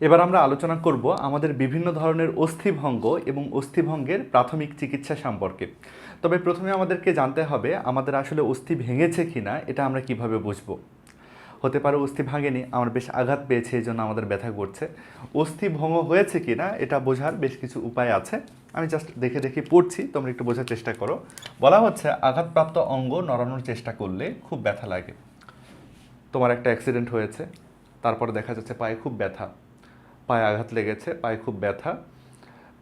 এবার আমরা আলোচনা করব আমাদের বিভিন্ন ধরনের অস্থিভঙ্গ এবং অস্থিভঙ্গের প্রাথমিক চিকিৎসা সম্পর্কে। তবে প্রথমে আমাদেরকে জানতে হবে আমাদের আসলে অস্থি ভেঙেছে কিনা, এটা আমরা কীভাবে বুঝব? হতে পারে অস্থি ভাঙেনি, আমার বেশ আঘাত পেয়েছে, এই জন্য আমাদের ব্যথা করছে। অস্থি ভঙ্গ হয়েছে কি না এটা বোঝার বেশ কিছু উপায় আছে। আমি জাস্ট দেখে দেখে পড়ছি, তোমরা একটু বোঝার চেষ্টা করো। বলা হচ্ছে আঘাতপ্রাপ্ত অঙ্গ নড়ানোর চেষ্টা করলে খুব ব্যথা লাগে। তোমার একটা অ্যাক্সিডেন্ট হয়েছে, তারপরে দেখা যাচ্ছে পায়ে খুব ব্যথা। পায়ে আঘাত লেগেছে, পায়ে খুব ব্যথা।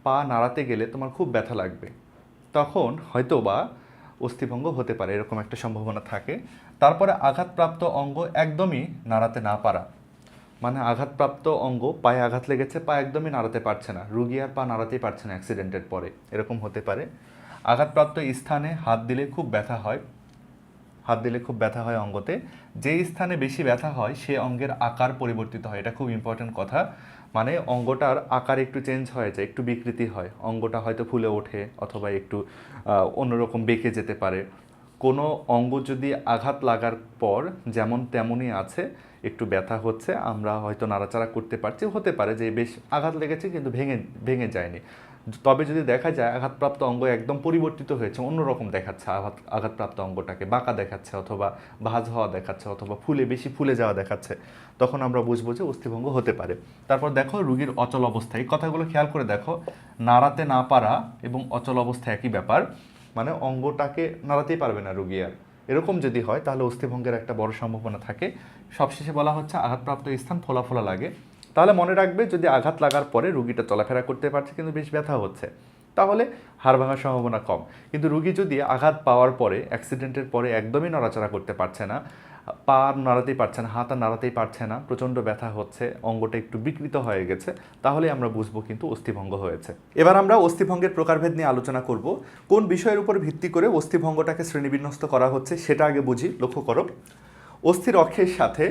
পা নাড়াতে গেলে তোমার খুব ব্যথা লাগবে। তখন হয়তো বা অস্থিভঙ্গ হতে পারে, এরকম একটা সম্ভাবনা থাকে। তারপরে আঘাতপ্রাপ্ত অঙ্গ একদমই নাড়াতে না পারা। মানে আঘাতপ্রাপ্ত অঙ্গ, পায়ে আঘাত লেগেছে, পা একদমই নাড়াতে পারছে না। রুগী আর পা নাড়াতেই পারছে না অ্যাক্সিডেন্টের পরে, এরকম হতে পারে। আঘাতপ্রাপ্ত স্থানে হাত দিলে খুব ব্যথা হয়। হাত দিলে খুব ব্যথা হয় অঙ্গতে। যে স্থানে বেশি ব্যথা হয়, সে অঙ্গের আকার পরিবর্তিত হয়। এটা খুব ইম্পর্টেন্ট কথা। মানে অঙ্গটার আকার একটু চেঞ্জ হয়ে যায়, একটু বিকৃতি হয়। অঙ্গটা হয়তো ফুলে ওঠে অথবা একটু অন্যরকম বেঁকে যেতে পারে। কোনো অঙ্গ যদি আঘাত লাগার পর যেমন তেমনই আছে, একটু ব্যথা হচ্ছে, আমরা হয়তো নাড়াচাড়া করতে পারছি, হতে পারে যে বেশ আঘাত লেগেছে কিন্তু ভেঙে ভেঙে যায়নি। তবে যদি দেখা যায় আঘাতপ্রাপ্ত অঙ্গ একদম পরিবর্তিত হয়েছে, অন্যরকম দেখাচ্ছে আঘাত, আঘাতপ্রাপ্ত অঙ্গটাকে, বাঁকা দেখাচ্ছে অথবা ভাঁজ হওয়া দেখাচ্ছে অথবা ফুলে, বেশি ফুলে যাওয়া দেখাচ্ছে, তখন আমরা বুঝব যে অস্থিভঙ্গ হতে পারে। তারপর দেখো রুগীর অচল অবস্থা। এই কথাগুলো খেয়াল করে দেখো, নাড়াতে না পারা এবং অচল অবস্থা একই ব্যাপার মানে অঙ্গটাকে নাড়াতেই পারবে না রুগী আর। এরকম যদি হয়, তাহলে অস্থিভঙ্গের একটা বড় সম্ভাবনা থাকে। সবশেষে বলা হচ্ছে আঘাতপ্রাপ্ত স্থান ফোলা ফোলা লাগে। তাহলে মনে রাখবে যদি আঘাত লাগার পরে রুগীটা চলাফেরা করতে পারছে কিন্তু বেশ ব্যথা হচ্ছে, তাহলে হাড় ভাঙার সম্ভাবনা কম। কিন্তু রুগী যদি আঘাত পাওয়ার পরে অ্যাক্সিডেন্টের পরে একদমই নড়াচড়া করতে পারছে না, পা নাড়াতেই পারছে না, হাত নাড়াতেই পারছে না, প্রচণ্ড ব্যথা হচ্ছে, অঙ্গটা একটু বিকৃত হয়ে গেছে, তাহলে আমরা বুঝব কিন্তু অস্থিভঙ্গ হয়েছে। এবার আমরা অস্থিভঙ্গের প্রকারভেদ নিয়ে আলোচনা করব। কোন বিষয়ের উপর ভিত্তি করে অস্থিভঙ্গটাকে শ্রেণীবিন্যস্ত করা হচ্ছে সেটা আগে বুঝি, লক্ষ্য করো। অস্থির অক্ষের সাথে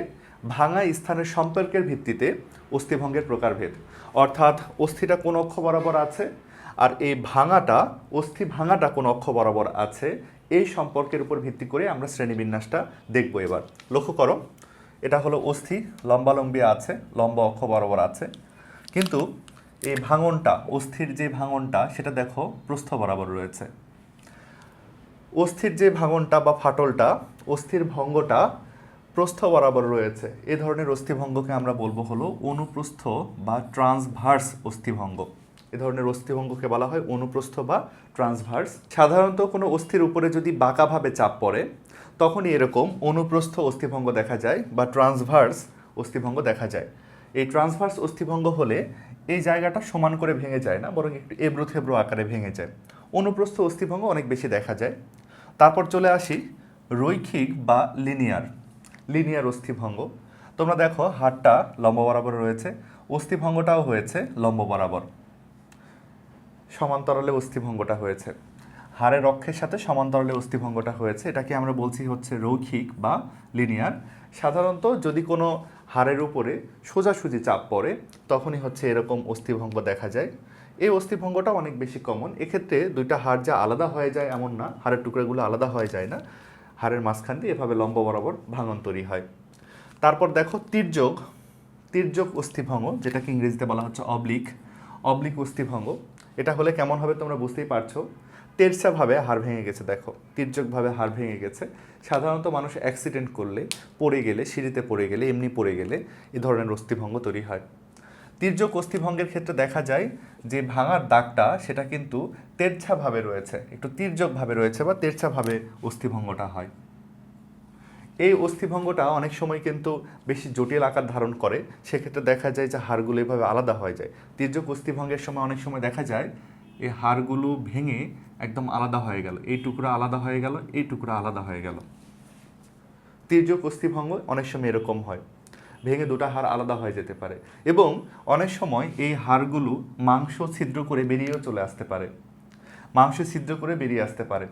ভাঙা স্থানের সম্পর্কের ভিত্তিতে অস্থিভঙ্গের প্রকারভেদ। অর্থাৎ অস্থিটা কোন অক্ষ বরাবর আছে আর এই ভাঙাটা, অস্থি ভাঙাটা কোন অক্ষ বরাবর আছে, এই সম্পর্কের উপর ভিত্তি করে আমরা শ্রেণীবিন্যাসটা দেখব এবার। লক্ষ্য করো, এটা হলো অস্থি, লম্বালম্বী আছে, লম্বা অক্ষ বরাবর আছে। কিন্তু এই ভাঙনটা, অস্থির যে ভাঙনটা, সেটা দেখো প্রস্থ বরাবর রয়েছে। অস্থির যে ভাঙনটা বা ফাটলটা, অস্থির ভঙ্গটা প্রস্থ বরাবর রয়েছে। এ ধরনের অস্থিভঙ্গকে আমরা বলব হলো অনুপ্রস্থ বা ট্রান্সভার্স অস্থিভঙ্গ। এ ধরনের অস্থিভঙ্গকে বলা হয় অনুপ্রস্থ বা ট্রান্সভার্স। সাধারণত কোনো অস্থির উপরে যদি বাঁকাভাবে চাপ পড়ে, তখনই এরকম অনুপ্রস্থ অস্থিভঙ্গ দেখা যায় বা ট্রান্সভার্স অস্থিভঙ্গ দেখা যায়। এই ট্রান্সভার্স অস্থিভঙ্গ হলে এই জায়গাটা সমান করে ভেঙে যায় না, বরং একটু এব্রো থেব্রো আকারে ভেঙে যায়। অনুপ্রস্থ অস্থিভঙ্গ অনেক বেশি দেখা যায়। তারপর চলে আসি রৈখিক বা লিনিয়ার। লিনিয়ার অস্থিভঙ্গ। তোমরা দেখো হাড়টা লম্ব বরাবর রয়েছে, অস্থিভঙ্গটাও হয়েছে লম্ব বরাবর। সমান্তরালে অস্থিভঙ্গটা হয়েছে। হাড়ের অক্ষের সাথে সমান্তরালে অস্থিভঙ্গটা হয়েছে। এটাকে আমরা বলছি হচ্ছে রৈখিক বা লিনিয়ার। সাধারণত যদি কোনো হাড়ের উপরে সোজাসুজি চাপ পড়ে, তখনই হচ্ছে এরকম অস্থিভঙ্গ দেখা যায়। এই অস্থিভঙ্গটা অনেক বেশি কমন এক্ষেত্রে দুইটা হাড় যা আলাদা হয়ে যায় এমন না, হাড়ের টুকরোগুলো আলাদা হয়ে যায় না। হাড়ের মাঝখান দিয়ে এভাবে লম্ব বরাবর ভাঙন তৈরি হয়। তারপর দেখো তীর্যক তির্যক অস্থিভঙ্গ, যেটাকে ইংরেজিতে বলা হচ্ছে অবলিক অবলিক অস্থিভঙ্গ। এটা হলে কেমন হবে তোমরা বুঝতেই পারছ। তেরছাভাবে হাড় ভেঙে গেছে, দেখো। তির্যকভাবে হাড় ভেঙে গেছে। সাধারণত মানুষ অ্যাক্সিডেন্ট করলে, পড়ে গেলে, সিঁড়িতে পড়ে গেলে, এমনি পড়ে গেলে এ ধরনের অস্থিভঙ্গ তৈরি হয়। তির্যক অস্থিভঙ্গের ক্ষেত্রে দেখা যায় যে ভাঙার দাগটা সেটা কিন্তু তেরছাভাবে রয়েছে। একটু তির্যকভাবে রয়েছে বা তেরছাভাবে অস্থিভঙ্গটা হয়। এই অস্থিভঙ্গটা অনেক সময় কিন্তু বেশি জটিল আকার ধারণ করে। সেক্ষেত্রে দেখা যায় যে হাড়গুলো এভাবে আলাদা হয়ে যায়। তির্যক অস্থিভঙ্গের সময় অনেক সময় দেখা যায় এই হাড়গুলো ভেঙে একদম আলাদা হয়ে গেল। এই টুকরা আলাদা হয়ে গেল, এই টুকরা আলাদা হয়ে গেল। তির্যক অস্থিভঙ্গ অনেক সময় এরকম হয়। ভেঙে দুটো হাড় আলাদা হয়ে যেতে পারে। এবং অনেক সময় এই হাড়গুলো মাংস ছিদ্র করে বেরিয়েও চলে আসতে পারে। মাংস ছিদ্র করে বেরিয়ে আসতে পারে।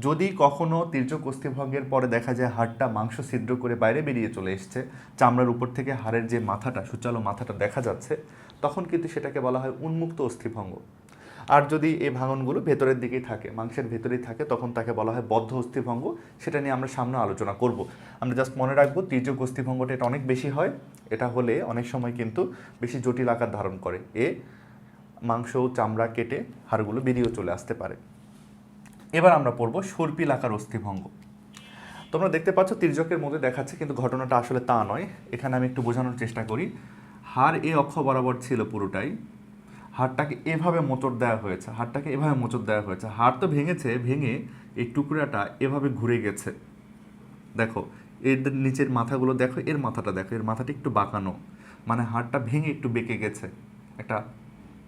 যদি কখনো তির্যক অস্থিভঙ্গের পরে দেখা যায় হাড়টা মাংস ছিদ্র করে বাইরে বেরিয়ে চলে এসছে, চামড়ার উপর থেকে হাড়ের যে মাথাটা, সুচালো মাথাটা দেখা যাচ্ছে, তখন কিন্তু সেটাকে বলা হয় উন্মুক্ত অস্থিভঙ্গ। আর যদি এই ভাঙনগুলো ভেতরের দিকেই থাকে, মাংসের ভেতরেই থাকে, তখন তাকে বলা হয় বদ্ধ অস্থিভঙ্গ। সেটা নিয়ে আমরা সামনে আলোচনা করব। আমরা জাস্ট মনে রাখব তির্যক অস্থিভঙ্গটা এটা অনেক বেশি হয়। এটা হলে অনেক সময় কিন্তু বেশি জটিল আকার ধারণ করে। এ মাংস চামড়া কেটে হাড়গুলো বেরিয়েও চলে আসতে পারে। এবার আমরা পড়ব সর্পিল আকার অস্থিভঙ্গ। তোমরা দেখতে পাচ্ছ তির্যকের মধ্যে দেখাচ্ছে কিন্তু ঘটনাটা আসলে তা নয়। এখানে আমি একটু বোঝানোর চেষ্টা করি। হাড় এ অক্ষ বরাবর ছিল পুরোটাই। হাড়টাকে এভাবে মোচড় দেওয়া হয়েছে, হাড়টাকে এভাবে মোচড় দেওয়া হয়েছে। হাড় তো ভেঙেছে, ভেঙে এই টুকরাটা এভাবে ঘুরে গেছে। দেখো, এর নিচের মাথাগুলো দেখো, এর মাথাটা দেখো, এর মাথাটা একটু বাঁকানো। মানে হাড়টা ভেঙে একটু বেঁকে গেছে। একটা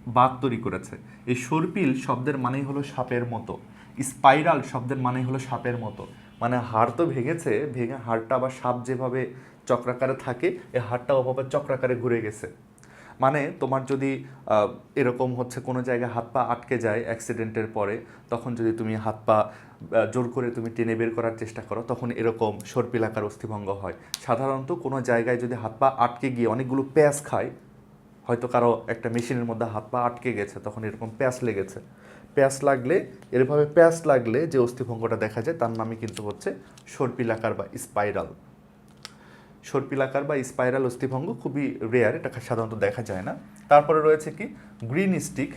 বাঁক তৈরি করেছে। এই সর্পিল শব্দের মানেই হলো সাপের মতো। স্পাইরাল শব্দের মানেই হলো সাপের মতো। মানে হাড় তো ভেঙেছে, ভেঙে হাড়টা আবার সাপ যেভাবে চক্রাকারে থাকে, এই হাড়টা ওভাবে চক্রাকারে ঘুরে গেছে। মানে তোমার যদি এরকম হচ্ছে কোনো জায়গায় হাত পা আটকে যায় অ্যাক্সিডেন্টের পরে, তখন যদি তুমি হাত পা জোর করে তুমি টেনে বের করার চেষ্টা করো, তখন এরকম সর্পিলাকার অস্থিভঙ্গ হয়। সাধারণত কোনো জায়গায় যদি হাত পা আটকে গিয়ে অনেকগুলো প্যাঁচ খায়, হয়তো কারও একটা মেশিনের মধ্যে হাত পা আটকে গেছে, তখন এরকম প্যাঁচ লেগেছে। প্যাঁচ লাগলে, এরভাবে প্যাঁচ লাগলে যে অস্থিভঙ্গটা দেখা যায়, তার নামই কিন্তু হচ্ছে সর্পিলাকার বা স্পাইরাল সর্পিলাকার বা স্পাইরাল অস্থিভঙ্গ খুবই রেয়ার এটা সাধারণত দেখা যায় না। তারপরে রয়েছে কি? Green stick.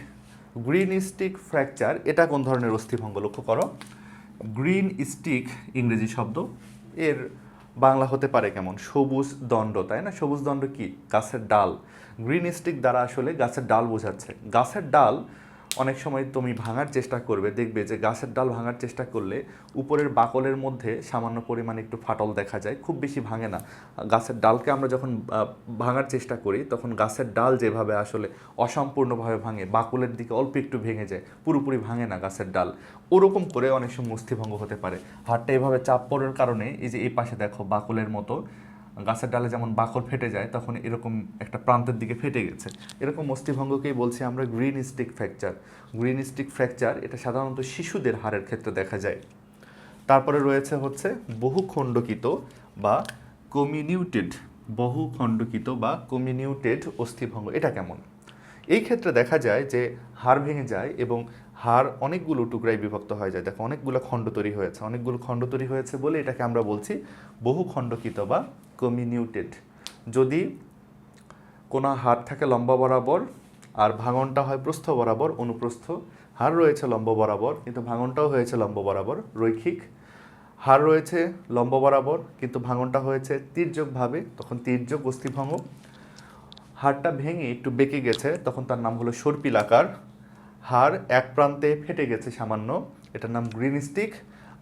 Green stick fracture এটা কোন ধরনের অস্থিভঙ্গ লক্ষ্য করো? গ্রিন স্টিক, ইংরেজি শব্দ, এর বাংলা হতে পারে কেমন? সবুজ দণ্ড, তাই না? সবুজ দণ্ড কি? গাছের ডাল। গ্রিন স্টিক দ্বারা আসলে গাছের ডাল বোঝাচ্ছে। গাছের ডাল অনেক সময় তুমি ভাঙার চেষ্টা করবে, দেখবে যে গাছের ডাল ভাঙার চেষ্টা করলে উপরের বাকলের মধ্যে সামান্য পরিমাণে একটু ফাটল দেখা যায়, খুব বেশি ভাঙে না। গাছের ডালকে আমরা যখন ভাঙার চেষ্টা করি, তখন গাছের ডাল যেভাবে আসলে অসম্পূর্ণভাবে ভাঙে, বাকলের দিকে অল্প একটু ভেঙে যায়, পুরোপুরি ভাঙে না গাছের ডাল। ওরকম করে অনেক সময় অস্থিভঙ্গ হতে পারে। হাড়টা এভাবে চাপ পড়ার কারণে এই যে এই পাশে দেখো বাকলের মতো গাছের ডালে যেমন বাকর ফেটে যায়, তখন এরকম একটা প্রান্তের দিকে ফেটে গেছে। এরকম অস্থিভঙ্গকেই বলছি আমরা green stick fracture. Green stick fracture, এটা সাধারণত শিশুদের হাড়ের ক্ষেত্রে দেখা যায়। তারপরে রয়েছে হচ্ছে বহুখণ্ডকিত বা কমিনিউটেড, বহুখণ্ডকিত বা কমিনিউটেড অস্থিভঙ্গ। এটা কেমন? এই ক্ষেত্রে দেখা যায় যে হাড় ভেঙে যায় এবং হাড় অনেকগুলো টুকরায় বিভক্ত হয়ে যায়। দেখো, অনেকগুলো খণ্ড তৈরি হয়েছে। অনেকগুলো খণ্ড তৈরি হয়েছে বলে এটাকে আমরা বলছি বহু খণ্ডকিত বা কমিনিউটেড। যদি কোনো হাড় থাকে লম্বা বরাবর আর ভাঙনটা হয় প্রস্থ বরাবর, অনুপ্রস্থ হাড় রয়েছে লম্ব বরাবর, কিন্তু ভাঙনটাও হয়েছে লম্ব বরাবর, রৈখিক। হাড় রয়েছে লম্ব বরাবর, কিন্তু ভাঙনটা হয়েছে তির্যকভাবে, তখন তির্যক অস্থিভঙ্গ। হাড়টা ভেঙে একটু বেঁকে গেছে, তখন তার নাম হলো সর্পিলাকার হাড় এক প্রান্তে ফেটে গেছে সামান্য, এটার নাম গ্রিন স্টিক।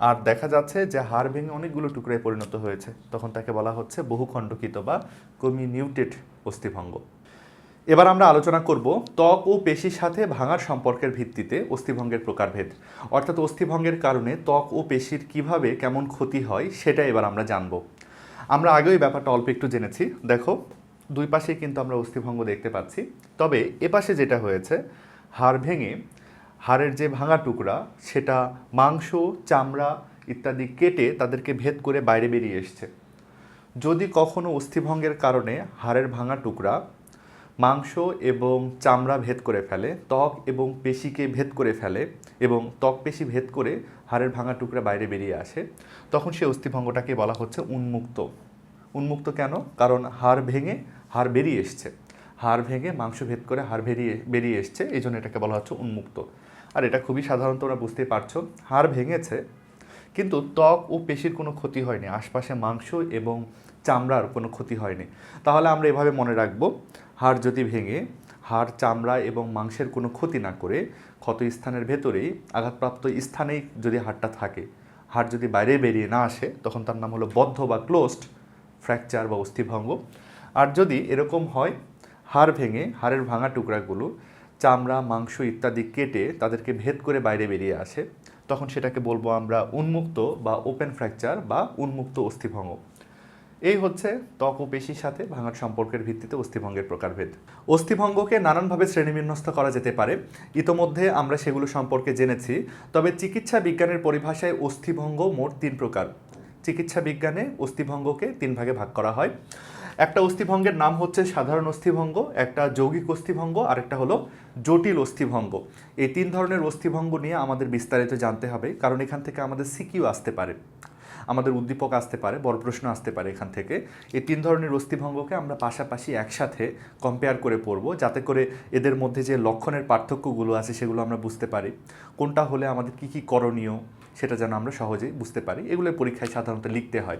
আর দেখা যাচ্ছে যে হাড় ভেঙে অনেকগুলো টুকরায় পরিণত হয়েছে, তখন তাকে বলা হচ্ছে বহুখণ্ডকিত বা কমিনিউটেড অস্থিভঙ্গ। এবার আমরা আলোচনা করব ত্বক ও পেশির সাথে ভাঙার সম্পর্কের ভিত্তিতে অস্থিভঙ্গের প্রকারভেদ। অর্থাৎ অস্থিভঙ্গের কারণে ত্বক ও পেশির কীভাবে কেমন ক্ষতি হয়, সেটা এবার আমরা জানব। আমরা আগেই ব্যাপারটা অল্প একটু জেনেছি। দেখো দুই পাশেই কিন্তু আমরা অস্থিভঙ্গ দেখতে পাচ্ছি। তবে এপাশে যেটা হয়েছে, হাড় ভেঙে হাড়ের যে ভাঙা টুকরা, সেটা মাংস, চামড়া ইত্যাদি কেটে তাদেরকে ভেদ করে বাইরে বেরিয়ে এসছে। যদি কখনো অস্থিভঙ্গের কারণে হাড়ের ভাঙা টুকরা মাংস এবং চামড়া ভেদ করে ফেলে, ত্বক এবং পেশিকে ভেদ করে ফেলে এবং ত্বক, পেশি ভেদ করে হাড়ের ভাঙা টুকরা বাইরে বেরিয়ে আসে, তখন সেই অস্থিভঙ্গটাকে বলা হচ্ছে উন্মুক্ত। উন্মুক্ত কেন? কারণ হাড় ভেঙে হাড় বেরিয়ে এসছে। হাড় ভেঙে মাংস ভেদ করে হাড় বেরিয়ে বেরিয়ে এসছে, এই জন্য এটাকে বলা হচ্ছে উন্মুক্ত। আর এটা খুবই সাধারণ তোমরা বুঝতেই পারছ, হাড় ভেঙেছে, কিন্তু ত্বক ও পেশির কোনো ক্ষতি হয়নি, আশপাশে মাংস এবং চামড়ার কোনো ক্ষতি হয়নি। তাহলে আমরা এভাবে মনে রাখব, হাড় যদি ভেঙে, হাড়, চামড়া এবং মাংসের কোনো ক্ষতি না করে ক্ষত স্থানের ভেতরেই আঘাতপ্রাপ্ত স্থানেই যদি হাড়টা থাকে, হাড় যদি বাইরে বেরিয়ে না আসে, তখন তার নাম হলো বদ্ধ বা ক্লোজড ফ্র্যাকচার বা অস্থিভঙ্গ। আর যদি এরকম হয়, হাড় ভেঙে, হাড়ের ভাঙা টুকরাগুলো, চামড়া, মাংস ইত্যাদি কেটে তাদেরকে ভেদ করে বাইরে বেরিয়ে আসে, তখন সেটাকে বলব আমরা উন্মুক্ত বা ওপেন ফ্র্যাকচার বা উন্মুক্ত অস্থিভঙ্গ। এই হচ্ছে ত্বক ও পেশির সাথে ভাঙার সম্পর্কের ভিত্তিতে অস্থিভঙ্গের প্রকারভেদ। অস্থিভঙ্গকে নানানভাবে শ্রেণীবিন্যস্ত করা যেতে পারে। ইতোমধ্যে আমরা সেগুলো সম্পর্কে জেনেছি, তবে চিকিৎসা বিজ্ঞানের পরিভাষায় অস্থিভঙ্গ মোট তিন প্রকার। চিকিৎসা বিজ্ঞানে অস্থিভঙ্গকে তিন ভাগে ভাগ করা হয়। একটা অস্থিভঙ্গের নাম হচ্ছে সাধারণ অস্থিভঙ্গ, একটা যৌগিক অস্থিভঙ্গ আর একটা হলো জটিল অস্থিভঙ্গ। এই তিন ধরনের অস্থিভঙ্গ নিয়ে আমাদের বিস্তারিত জানতে হবে, কারণ এখান থেকে আমাদের সিকিউ আসতে পারে, আমাদের উদ্দীপক আসতে পারে বড় প্রশ্ন আসতে পারে এখান থেকে। এই তিন ধরনের অস্থিভঙ্গকে আমরা পাশাপাশি একসাথে কম্পেয়ার করে পড়ব, যাতে করে এদের মধ্যে যে লক্ষণের পার্থক্যগুলো আছে সেগুলো আমরা বুঝতে পারি। কোনটা হলে আমাদের কি কি করণীয়, সেটা যেন আমরা সহজেই বুঝতে পারি। এগুলো পরীক্ষায় সাধারণত লিখতে হয়।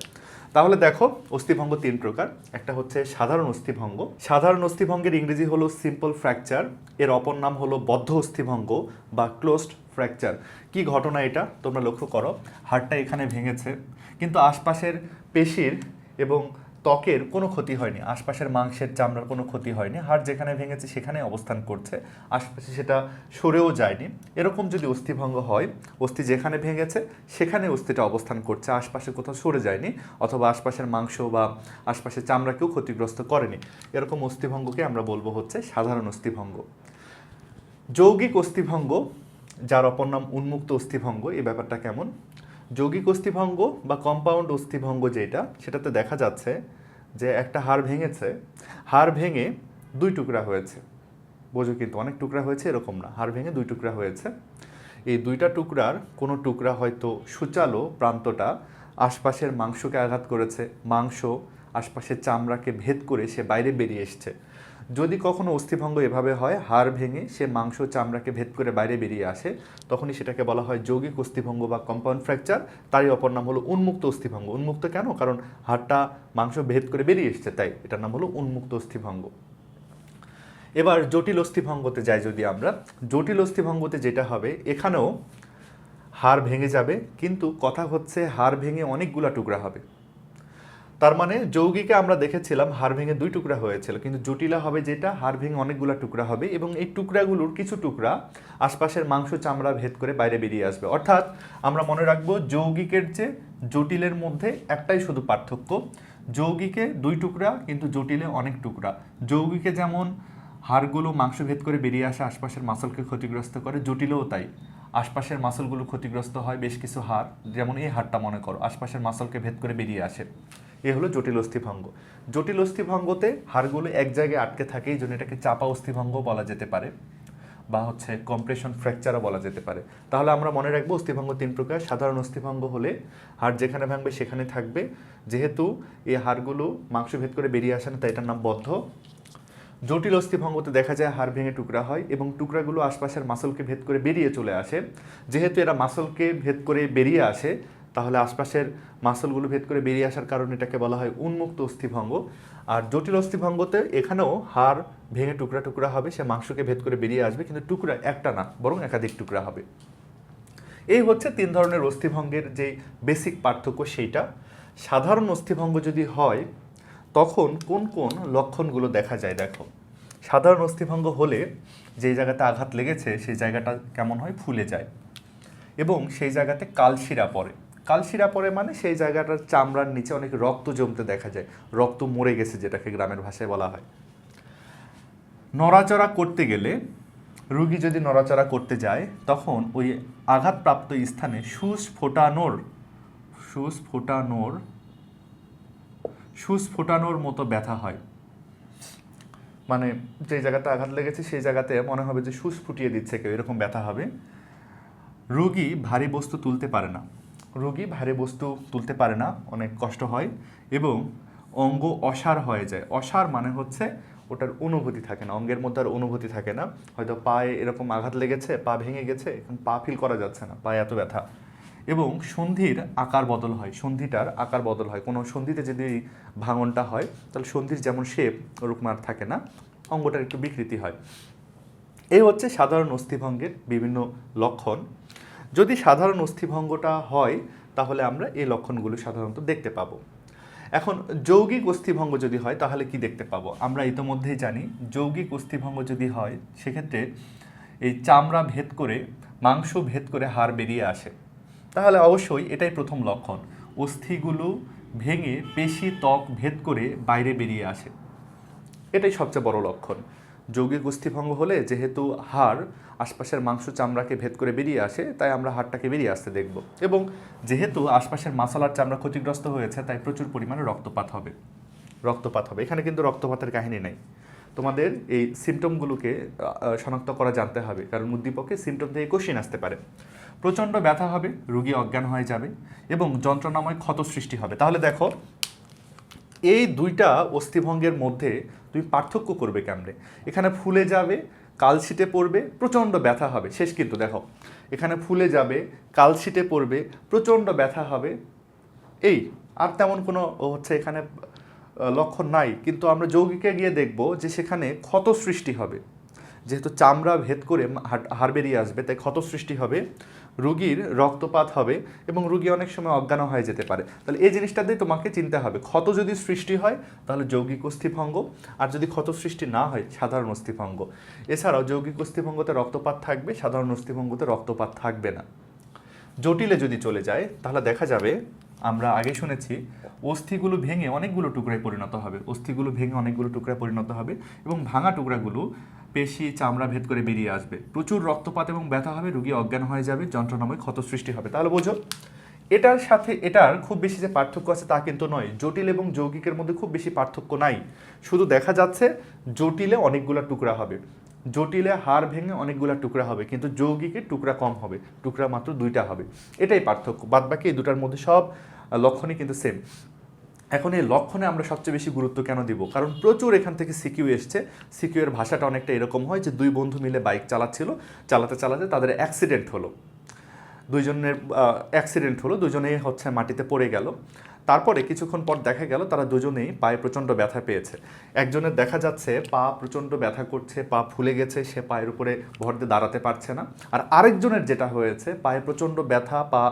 তাহলে দেখো, অস্থিভঙ্গ তিন প্রকার। একটা হচ্ছে সাধারণ অস্থিভঙ্গ। সাধারণ অস্থিভঙ্গের ইংরেজি হলো সিম্পল ফ্র্যাকচার এর অপর নাম হলো বদ্ধ অস্থিভঙ্গ বা ক্লোজড ফ্র্যাকচার কি ঘটনা এটা? তোমরা লক্ষ্য করো, হাড়টা এখানে ভেঙেছে। কিন্তু আশপাশের পেশির এবং ত্বকের কোনো ক্ষতি হয়নি, আশপাশের মাংসের চামড়ার কোনো ক্ষতি হয়নি, হাড় যেখানে ভেঙেছে সেখানে অবস্থান করছে, আশপাশে সেটা সরেও যায়নি। এরকম যদি অস্থিভঙ্গ হয়, অস্থি যেখানে ভেঙেছে সেখানে অস্থিটা অবস্থান করছে, আশপাশে কোথাও সরে যায়নি অথবা আশপাশের মাংস বা আশপাশের চামড়াকেও ক্ষতিগ্রস্ত করেনি। এরকম অস্থিভঙ্গকে আমরা বলব হচ্ছে সাধারণ অস্থিভঙ্গ। যৌগিক অস্থিভঙ্গ, যার অপর নাম উন্মুক্ত অস্থিভঙ্গ, এই ব্যাপারটা কেমন? যৌগিক অস্থিভঙ্গ বা কম্পাউন্ড অস্থিভঙ্গ যেটা, সেটাতে দেখা যাচ্ছে যে একটা হাড় ভেঙেছে। হাড় ভেঙে দুই টুকরা হয়েছে। বোঝো কিন্তু, অনেক টুকরা হয়েছে, এরকম না। হাড় ভেঙে দুই টুকরা হয়েছে। এই দুইটা টুকরার কোনো টুকরা হয়তো সূচালো প্রান্তটা আশপাশের মাংসকে আঘাত করেছে। মাংস আশপাশের চামড়াকে ভেদ করে সে বাইরে বেরিয়ে এসছে। যদি কখনো অস্থিভঙ্গ এভাবে হয়, হাড় ভেঙে সে মাংস চামড়াকে ভেদ করে বাইরে বেরিয়ে আসে, তখনই সেটাকে বলা হয় যৌগিক অস্থিভঙ্গ বা কম্পাউন্ড ফ্র্যাকচার তারই অপর নাম হলো উন্মুক্ত অস্থিভঙ্গ। উন্মুক্ত কেন? কারণ হাড়টা মাংস ভেদ করে বেরিয়ে এসছে, তাই এটার নাম হলো উন্মুক্ত অস্থিভঙ্গ। এবার জটিল অস্থিভঙ্গতে যাই যদি আমরা। জটিল অস্থিভঙ্গতে যেটা হবে, এখানেও হাড় ভেঙে যাবে, কিন্তু কথা হচ্ছে হাড় ভেঙে অনেকগুলা টুকরা হবে। তার মানে যৌগিকে আমরা দেখেছিলাম হাড় ভেঙে দুই টুকরা হয়েছিল, কিন্তু জটিলা হবে যেটা হাড় ভেঙে অনেকগুলা টুকরা হবে এবং এই টুকরাগুলোর কিছু টুকরা আশপাশের মাংস চামড়া ভেদ করে বাইরে বেরিয়ে আসবে। অর্থাৎ আমরা মনে রাখব যৌগিকের চেয়ে জটিলের মধ্যে একটাই শুধু পার্থক্য, যৌগিকে দুই টুকরা কিন্তু জটিলে অনেক টুকরা। যৌগিকে যেমন হাড়গুলো মাংস ভেদ করে বেরিয়ে আসে, আশপাশের মাসলকে ক্ষতিগ্রস্ত করে, জটিলেও তাই। আশপাশের মাসলগুলো ক্ষতিগ্রস্ত হয় বেশ কিছু হাড়, যেমন এই হাড়টা মনে করো, আশপাশের মাসলকে ভেদ করে বেরিয়ে আসে। এ হলো জটিল অস্থিভঙ্গ। জটিল অস্থিভঙ্গতে হাড়গুলো এক জায়গায় আটকে থাকে এই জন্য এটাকে চাপা অস্থিভঙ্গ বলা যেতে পারে বা হচ্ছে কম্প্রেশন ফ্র্যাকচারও বলা যেতে পারে। তাহলে আমরা মনে রাখব অস্থিভঙ্গ তিন প্রকার। সাধারণ অস্থিভঙ্গ হলে হাড় যেখানে ভাঙবে সেখানে থাকবে। যেহেতু এই হাড়গুলো মাংস ভেদ করে বেরিয়ে আসে না, তাই এটার নাম বদ্ধ। জটিল অস্থিভঙ্গতে দেখা যায় হাড় ভেঙে টুকরা হয় এবং টুকরাগুলো আশপাশের মাসলকে ভেদ করে বেরিয়ে চলে আসে। যেহেতু এরা মাসলকে ভেদ করে বেরিয়ে আসে তাহলে আশপাশের মাসলগুলো ভেদ করে বেরিয়ে আসার কারণে এটাকে বলা হয় উন্মুক্ত অস্থিভঙ্গ। আর জটিল অস্থিভঙ্গতে এখানেও হাড় ভেঙে টুকরা টুকরা হবে, সে মাংসকে ভেদ করে বেরিয়ে আসবে, কিন্তু টুকরা একটা না, বরং একাধিক টুকরা হবে। এই হচ্ছে তিন ধরনের অস্থিভঙ্গের যে বেসিক পার্থক্য সেইটা। সাধারণ অস্থিভঙ্গ যদি হয়, তখন কোন কোন লক্ষণগুলো দেখা যায় দেখো। সাধারণ অস্থিভঙ্গ হলে যে জায়গাতে আঘাত লেগেছে, সেই জায়গাটা কেমন হয়? ফুলে যায়। এবং সেই জায়গাতে কালশিরা পড়ে। কালশিরা পরে মানে সেই জায়গাটার চামড়ার নিচে অনেক রক্ত জমতে দেখা যায়। রক্ত মরে গেছে যেটাকে গ্রামের ভাষায় বলা হয়। নড়াচড়া করতে গেলে, রুগী যদি নড়াচড়া করতে যায়, তখন ওই আঘাতপ্রাপ্ত স্থানে সুস ফোটানোর সুস ফোটানোর সুস ফোটানোর মতো ব্যথা হয়। মানে যে জায়গাতে আঘাত লেগেছে, সেই জায়গাতে মনে হবে যে সুস ফুটিয়ে দিচ্ছে কেউ, এরকম ব্যথা হবে। রুগী ভারী বস্তু তুলতে পারে না। রোগী ভারী বস্তু তুলতে পারে না, অনেক কষ্ট হয় এবং অঙ্গ অসার হয়ে যায়। অসার মানে হচ্ছে ওটার অনুভূতি থাকে না, অঙ্গের মধ্যে আর অনুভূতি থাকে না। হয়তো পায়ে এরকম আঘাত লেগেছে, পা ভেঙে গেছে, এখন পা ফিল করা যাচ্ছে না, পায়ে এত ব্যথা। এবং সন্ধির আকার বদল হয়, সন্ধিটার আকার বদল হয়। কোনো সন্ধিতে যদি ভাঙনটা হয়, তাহলে সন্ধির যেমন শেপ ওরকম আর থাকে না, অঙ্গটার একটু বিকৃতি হয়। এই হচ্ছে সাধারণ অস্থিভঙ্গের বিভিন্ন লক্ষণ। যদি সাধারণ অস্থিভঙ্গটা হয়, তাহলে আমরা এই লক্ষণগুলো সাধারণত দেখতে পাবো। এখন, যৌগিক অস্থিভঙ্গ যদি হয়, তাহলে কি দেখতে পাবো? আমরা ইতোমধ্যেই জানি, যৌগিক অস্থিভঙ্গ যদি হয়, সেক্ষেত্রে এই চামড়া ভেদ করে, মাংস ভেদ করে হাড় বেরিয়ে আসে। তাহলে অবশ্যই এটাই প্রথম লক্ষণ। অস্থিগুলো ভেঙে পেশি ত্বক ভেদ করে বাইরে বেরিয়ে আসে। এটাই সবচেয়ে বড় লক্ষণ। যৌগিক অস্থিভঙ্গ হলে যেহেতু হাড় আশপাশের মাংস চামড়াকে ভেদ করে বেরিয়ে আসে, তাই আমরা হাড়টাকে বেরিয়ে আসতে দেখব। এবং যেহেতু আশপাশের মাসালার চামড়া ক্ষতিগ্রস্ত হয়েছে, তাই প্রচুর পরিমাণে রক্তপাত হবে। রক্তপাত হবে। এখানে কিন্তু রক্তপাতের কাহিনী নেই। তোমাদের এই সিমটমগুলোকে শনাক্ত করা জানতে হবে। কারণ উদ্দীপকে সিমটম থেকে কোশ্চিন আসতে পারে। প্রচণ্ড ব্যথা হবে, রুগী অজ্ঞান হয়ে যাবে এবং যন্ত্রণাময় ক্ষত সৃষ্টি হবে। তাহলে দেখো এই দুইটা অস্থিভঙ্গের মধ্যে তুমি পার্থক্য করবে কেমনে? এখানে ফুলে যাবে কালশিটে পড়বে, প্রচণ্ড ব্যথা হবে। শেষ কিন্তু, দেখো। এখানে ফুলে যাবে কালশিটে পড়বে, প্রচণ্ড ব্যথা হবে। এই, আর তেমন কোনো হচ্ছে এখানে লক্ষণ নাই। কিন্তু আমরা যৌগিকে গিয়ে দেখব যে সেখানে ক্ষত সৃষ্টি হবে। যেহেতু চামড়া ভেদ করে হাড় বেরিয়ে আসবে, তাই ক্ষত সৃষ্টি হবে। রুগীর রক্তপাত হবে এবং রুগী অনেক সময় অজ্ঞান হয়ে যেতে পারে। তাহলে এই জিনিসটা দিয়ে তোমাকে চিনতে হবে। ক্ষত যদি সৃষ্টি হয়, তাহলে যৌগিক অস্থিভঙ্গ। আর যদি ক্ষত সৃষ্টি না হয়, সাধারণ অস্থিভঙ্গ। এছাড়াও যৌগিক অস্থিভঙ্গতে রক্তপাত থাকবে, সাধারণ অস্থিভঙ্গতে রক্তপাত থাকবে না। জটিলে যদি চলে যায়, তাহলে দেখা যাবে, আমরা আগে শুনেছি, অস্থিগুলো ভেঙে অনেকগুলো টুকরায় পরিণত হবে। অস্থিগুলো ভেঙে অনেকগুলো টুকরায় পরিণত হবে এবং ভাঙা টুকরাগুলো পেশি চামড়া ভেদ করে বেরিয়ে আসবে। প্রচুর রক্তপাত এবং ব্যথা হবে, রুগী অজ্ঞান হয়ে যাবে, যন্ত্রণাময় ক্ষত সৃষ্টি হবে। তাহলে বোঝো, এটার সাথে এটার খুব বেশি যে পার্থক্য আছে তা কিন্তু নয়। জটিল এবং যৌগিকের মধ্যে খুব বেশি পার্থক্য নাই। শুধু দেখা যাচ্ছে জটিলে অনেকগুলো টুকরা হবে। জটিলে হাড় ভেঙে অনেকগুলো টুকরা হবে, কিন্তু যৌগিকে টুকরা কম হবে। টুকরা মাত্র দুইটা হবে। এটাই পার্থক্য। বাদবাকি এই দুটার মধ্যে সব লক্ষণই কিন্তু সেম এখন এই লক্ষণে আমরা সবচেয়ে বেশি গুরুত্ব কেন দিব? কারণ প্রচুর এখান থেকে সিকিউ এসছে। সিকিউ এর ভাষাটা অনেকটা এরকম হয় যে দুই বন্ধু মিলে বাইক চালাচ্ছিল। চালাতে চালাতে তাদের অ্যাক্সিডেন্ট হলো। দুইজনের অ্যাক্সিডেন্ট হলো। দুজনেই হচ্ছে মাটিতে পড়ে গেল। তারপরে কিছুক্ষণ পর দেখা গেল তারা দুজনেই পায়ে প্রচণ্ড ব্যথা পেয়েছে। একজনের দেখা যাচ্ছে পা প্রচণ্ড ব্যথা করছে, পা ফুলে গেছে, সে পায়ের উপরে ভর দিয়ে দাঁড়াতে পারছে না। আর আরেকজনের যেটা হয়েছে, পায়ে প্রচণ্ড ব্যথা, পা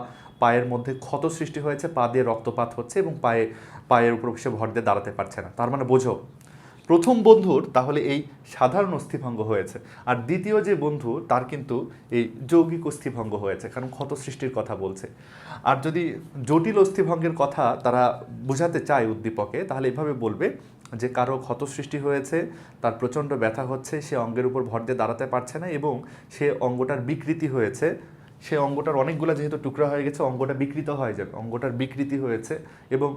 পায়ের মধ্যে ক্ষত সৃষ্টি হয়েছে, পা দিয়ে রক্তপাত হচ্ছে এবং পায়ে, পায়ের উপর সে ভর দিয়ে দাঁড়াতে পারছে না। তার মানে বোঝো, প্রথম বন্ধুর তাহলে এই সাধারণ অস্থিভঙ্গ হয়েছে আর দ্বিতীয় যে বন্ধু তার কিন্তু এই যৌগিক অস্থিভঙ্গ হয়েছে, কারণ ক্ষত সৃষ্টির কথা বলছে। আর যদি জটিল অস্থিভঙ্গের কথা তারা বোঝাতে চায় উদ্দীপকে, তাহলে এভাবে বলবে যে কারও ক্ষত সৃষ্টি হয়েছে, তার প্রচণ্ড ব্যথা হচ্ছে, সে অঙ্গের উপর ভর দিয়ে দাঁড়াতে পারছে না এবং সে অঙ্গটার বিকৃতি হয়েছে সে অঙ্গটার অনেকগুলো যেহেতু টুকরা হয়ে গেছে, অঙ্গটা বিকৃত হয়ে যাবে, অঙ্গটার বিকৃতি হয়েছে এবং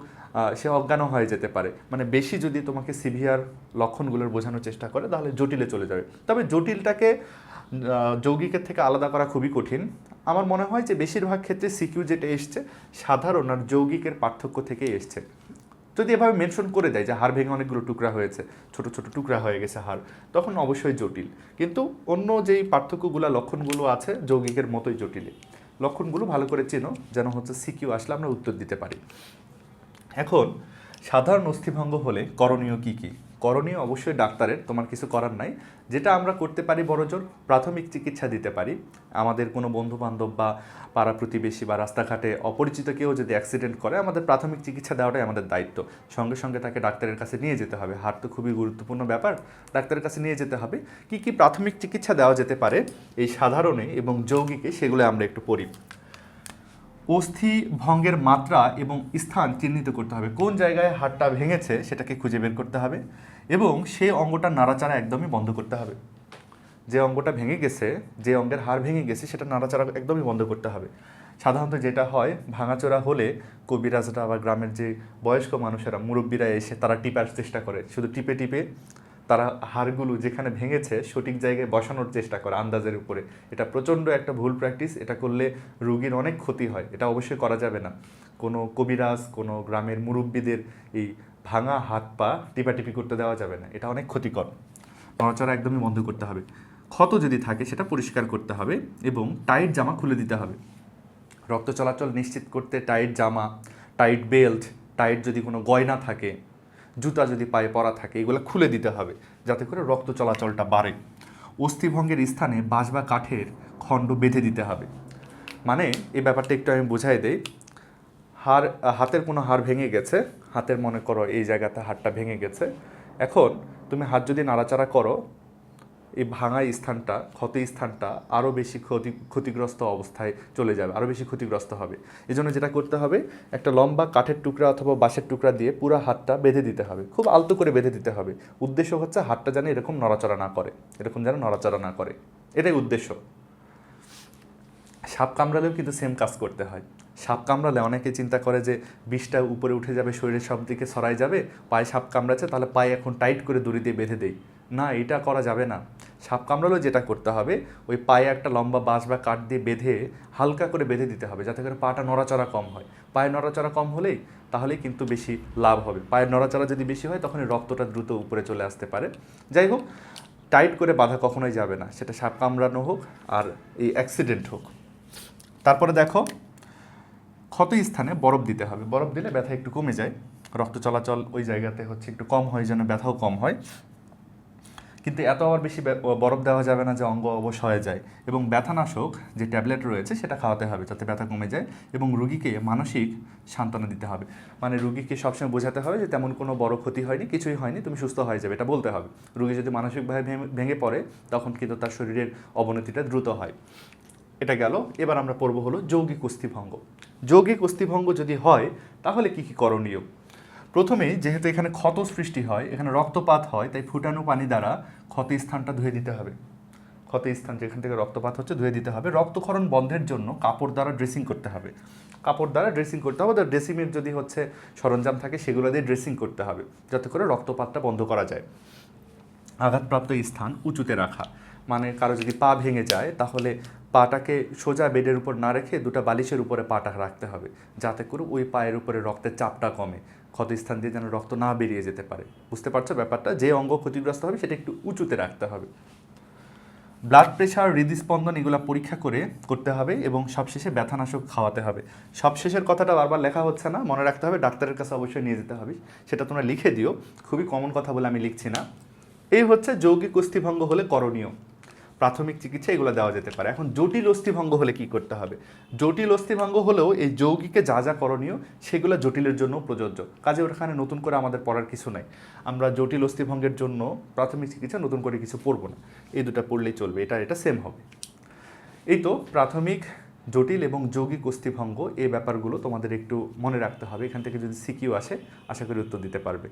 সে অজ্ঞানও হয়ে যেতে পারে। মানে বেশি যদি তোমাকে সিভিয়ার লক্ষণগুলোর বোঝানোর চেষ্টা করে, তাহলে জটিলে চলে যাবে। তবে জটিলটাকে যৌগিকের থেকে আলাদা করা খুবই কঠিন। আমার মনে হয় যে বেশিরভাগ ক্ষেত্রে সিকিউ যেটা এসছে, সাধারণ আর যৌগিকের পার্থক্য থেকেই এসছে। যদি এভাবে মেনশন করে দেয় যে হাড় ভেঙে অনেকগুলো টুকরা হয়েছে, ছোট ছোট টুকরা হয়ে গেছে হাড়, তখন অবশ্যই জটিল। কিন্তু অন্য যেই পার্থক্যগুলো, লক্ষণগুলো আছে, যৌগিকের মতোই জটিলে। লক্ষণগুলো ভালো করে চেনো, যেন হচ্ছে সিকিউ আসলে আমরা উত্তর দিতে পারি। এখন, সাধারণ অস্থিভঙ্গ হলে করণীয় কী কি? করণীয় অবশ্যই ডাক্তারের, তোমার কিছু করার নাই। যেটা আমরা করতে পারি বড়জোর, প্রাথমিক চিকিৎসা দিতে পারি। আমাদের কোনো বন্ধু বান্ধব বা পাড়া প্রতিবেশী বা রাস্তাঘাটে অপরিচিত কেউ যদি অ্যাক্সিডেন্ট করে, আমাদের প্রাথমিক চিকিৎসা দেওয়াটাই আমাদের দায়িত্ব। সঙ্গে সঙ্গে তাকে ডাক্তারের কাছে নিয়ে যেতে হবে। হার্ট তো খুবই গুরুত্বপূর্ণ ব্যাপার, ডাক্তারের কাছে নিয়ে যেতে হবে। কি কি প্রাথমিক চিকিৎসা দেওয়া যেতে পারে, এই সাধারণে এবং যৌগিকে সেগুলো আমরা একটু পড়ি। অস্থি ভঙ্গের মাত্রা এবং স্থান চিহ্নিত করতে হবে। কোন জায়গায় হাড়টা ভেঙেছে সেটাকে খুঁজে বের করতে হবে এবং সেই অঙ্গটা নাড়াচাড়া একদমই বন্ধ করতে হবে। যে অঙ্গটা ভেঙে গেছে, যে অঙ্গের হাড় ভেঙে গেছে, সেটা নাড়াচাড়া একদমই বন্ধ করতে হবে। সাধারণত যেটা হয়, ভাঙাচোরা হলে কবিরাজরা বা গ্রামের যে বয়স্ক মানুষেরা, মুরব্বীরা এসে তারা টিপার চেষ্টা করে। শুধু টিপে টিপে তারা হাড়গুলো যেখানে ভেঙেছে সঠিক জায়গায় বসানোর চেষ্টা করে আন্দাজের উপরে। এটা প্রচণ্ড একটা ভুল প্র্যাকটিস এটা করলে রুগীর অনেক ক্ষতি হয়, এটা অবশ্যই করা যাবে না। কোনো কবিরাজ, কোনো গ্রামের মুরব্বীদের এই ভাঙা হাত পা টিপাটিপি করতে দেওয়া যাবে না, এটা অনেক ক্ষতিকর। নড়াচড়া একদমই বন্ধ করতে হবে। ক্ষত যদি থাকে সেটা পরিষ্কার করতে হবে এবং টাইট জামা খুলে দিতে হবে। রক্ত চলাচল নিশ্চিত করতে টাইট জামা টাইট বেল্ট টাইট যদি কোনো গয়না থাকে জুতা যদি পায়ে পরা থাকে, এগুলো খুলে দিতে হবে যাতে করে রক্ত চলাচলটা বাড়ে। অস্থিভঙ্গের স্থানে বাঁশ বা কাঠের খণ্ড বেঁধে দিতে হবে। মানে এই ব্যাপারটা একটু আমি বোঝাই দেই। হাড়, হাতের কোনো হাড় ভেঙে গেছে, হাতের মনে করো এই জায়গাতে হাড়টা ভেঙে গেছে। এখন তুমি হাত যদি নাড়াচাড়া করো এই ভাঙা স্থানটা, ক্ষতি স্থানটা আরও বেশি ক্ষতি, ক্ষতিগ্রস্ত অবস্থায় চলে যাবে আরও বেশি ক্ষতিগ্রস্ত হবে। এই জন্য যেটা করতে হবে, একটা লম্বা কাঠের টুকরা অথবা বাঁশের টুকরা দিয়ে পুরো হাতটা বেঁধে দিতে হবে, খুব আলতো করে বেঁধে দিতে হবে। উদ্দেশ্য হচ্ছে হাতটা যেন এরকম নড়াচড়া না করে, এরকম যেন নড়াচড়া না করে। এটাই উদ্দেশ্য। সাপ কামড়ালেও কিন্তু সেম কাজ করতে হয়। সাপ কামড়ালে অনেকে চিন্তা করে যে বিষটা উপরে উঠে যাবে, শরীরের সব দিকে ছড়াই যাবে, পায়ে সাপ কামড়াচ্ছে, তাহলে পায়ে এখন টাইট করে দড়ি দিয়ে বেঁধে দেই। না, এটা করা যাবে না। সাপ কামড়ালেও যেটা করতে হবে, ওই পায়ে একটা লম্বা বাঁশ বা কাঠ দিয়ে বেঁধে হালকা করে বেঁধে দিতে হবে, যাতে করে পাটা নড়াচড়া কম হয়। পায়ের নড়াচড়া কম হলেই তাহলেই কিন্তু বেশি লাভ হবে। পায়ের নড়াচড়া যদি বেশি হয় তখন রক্তটা দ্রুত উপরে চলে আসতে পারে। যাই হোক টাইট করে বাধা কখনোই যাবে না। সেটা সাপ কামড়ানো হোক আর এই অ্যাক্সিডেন্ট হোক। তারপরে দেখো, ক্ষত স্থানে বরফ দিতে হবে। বরফ দিলে ব্যথা একটু কমে যায়। রক্ত চলাচল ওই জায়গাতে হচ্ছে একটু কম হয়, যেন ব্যথাও কম হয়। কিন্তু এত আবার বেশি বরফ দেওয়া যাবে না যে অঙ্গ অবশ হয়ে যায়। এবং ব্যথানাশক যে ট্যাবলেট রয়েছে, সেটা খাওয়াতে হবে যাতে ব্যথা কমে যায় এবং রুগীকে মানসিক সান্ত্বনা দিতে হবে। মানে রুগীকে সবসময় বোঝাতে হবে যে তেমন কোনো বড় ক্ষতি হয়নি, কিছুই হয়নি, তুমি সুস্থ হয়ে যাবে, এটা বলতে হবে। রুগী যদি মানসিকভাবে ভেঙে পড়ে, তখন কিন্তু তার শরীরের অবনতিটা দ্রুত হয়। এটা গেল। এবার আমরা পড়ব হলো যৌগিক অস্থিভঙ্গ। যৌগিক অস্থিভঙ্গ যদি হয়, তাহলে কি কি করণীয়? প্রথমেই যেহেতু এখানে ক্ষত সৃষ্টি হয়, এখানে রক্তপাত হয়, তাই ফুটানো পানি দ্বারা ক্ষত স্থানটা ধুয়ে দিতে হবে। ক্ষত স্থান যেখান থেকে রক্তপাত হচ্ছে ধুয়ে দিতে হবে। রক্তক্ষরণ বন্ধের জন্য কাপড় দ্বারা ড্রেসিং করতে হবে। কাপড় দ্বারা ড্রেসিং করতে হবে তার ড্রেসিংয়ের যদি হচ্ছে সরঞ্জাম থাকে, সেগুলো দিয়ে ড্রেসিং করতে হবে, যাতে করে রক্তপাতটা বন্ধ করা যায়। আঘাতপ্রাপ্ত স্থান উঁচুতে রাখা। মানে কারও যদি পা ভেঙে যায়, তাহলে পাটাকে সোজা বেডের উপর না রেখে দুটো বালিশের উপরে পাটা রাখতে হবে। যাতে করে ওই পায়ের উপরে রক্তের চাপটা কমে। ক্ষতস্থান দিয়ে যেন রক্ত না বেরিয়ে যেতে পারে। বুঝতে পারছ ব্যাপারটা? যে অঙ্গ ক্ষতিগ্রস্ত হবে সেটা একটু উঁচুতে রাখতে হবে। ব্লাড প্রেশার, হৃদস্পন্দন এগুলো পরীক্ষা করে করতে হবে এবং সবশেষে ব্যথানাশক খাওয়াতে হবে। সবশেষের কথাটা বারবার লেখা হচ্ছে না। মনে রাখতে হবে ডাক্তারের কাছে অবশ্যই নিয়ে যেতে হবে। সেটা তোমরা লিখে দিও। খুবই কমন কথা বলে আমি লিখছি না। এই হচ্ছে যৌগিক অস্থিভঙ্গ হলে করণীয়। প্রাথমিক চিকিৎসা এগুলো দেওয়া যেতে পারে। এখন জটিল অস্থিভঙ্গ হলে কি করতে হবে? জটিল অস্থিভঙ্গ হলেও এই যৌগিকে যা যা করণীয় সেগুলো জটিলের জন্য প্রযোজ্য। কাজে ওখানে নতুন করে আমাদের পড়ার কিছু নাই। আমরা জটিল অস্থিভঙ্গের জন্য প্রাথমিক চিকিৎসা নতুন করে কিছু পড়ব না। এই দুটো পড়লেই চলবে, এটা এটা সেম হবে। এই তো প্রাথমিক, জটিল এবং যৌগিক অস্থিভঙ্গ, এই ব্যাপারগুলো তোমাদের একটু মনে রাখতে হবে। এখান থেকে যদি সিকিউ আসে, আশা করি উত্তর দিতে পারবে।